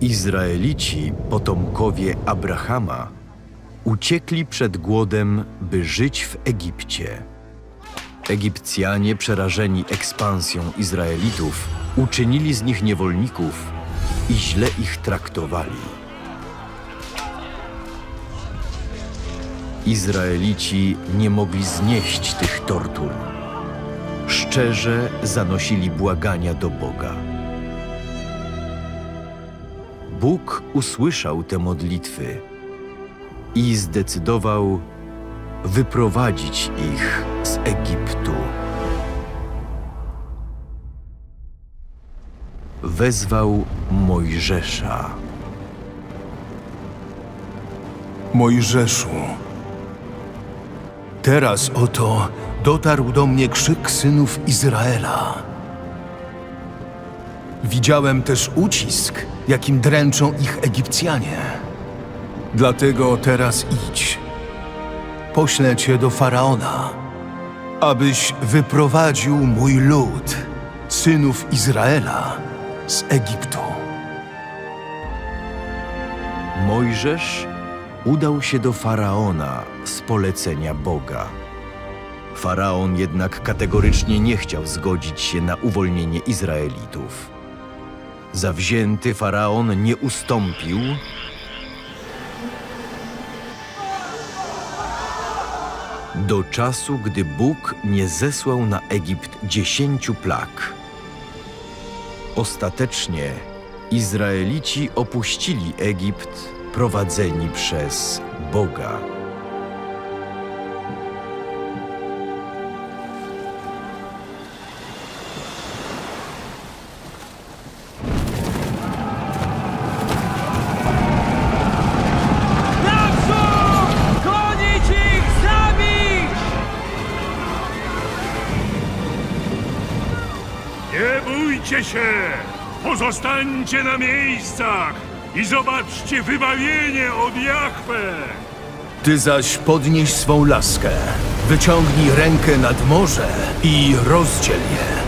Izraelici, potomkowie Abrahama, uciekli przed głodem, by żyć w Egipcie. Egipcjanie, przerażeni ekspansją Izraelitów, uczynili z nich niewolników i źle ich traktowali. Izraelici nie mogli znieść tych tortur. Szczerze zanosili błagania do Boga. Bóg usłyszał te modlitwy i zdecydował wyprowadzić ich z Egiptu. Wezwał Mojżesza. Mojżeszu, teraz oto dotarł do mnie krzyk synów Izraela. Widziałem też ucisk, jakim dręczą ich Egipcjanie. Dlatego teraz idź. Poślę cię do faraona, abyś wyprowadził mój lud, synów Izraela, z Egiptu. Mojżesz udał się do faraona z polecenia Boga. Faraon jednak kategorycznie nie chciał zgodzić się na uwolnienie Izraelitów. Zawzięty faraon nie ustąpił do czasu, gdy Bóg nie zesłał na Egipt dziesięciu plag. Ostatecznie Izraelici opuścili Egipt prowadzeni przez Boga. Nie bójcie się! Pozostańcie na miejscach i zobaczcie wybawienie od Jahwe! Ty zaś podnieś swą laskę, wyciągnij rękę nad morze i rozdziel je.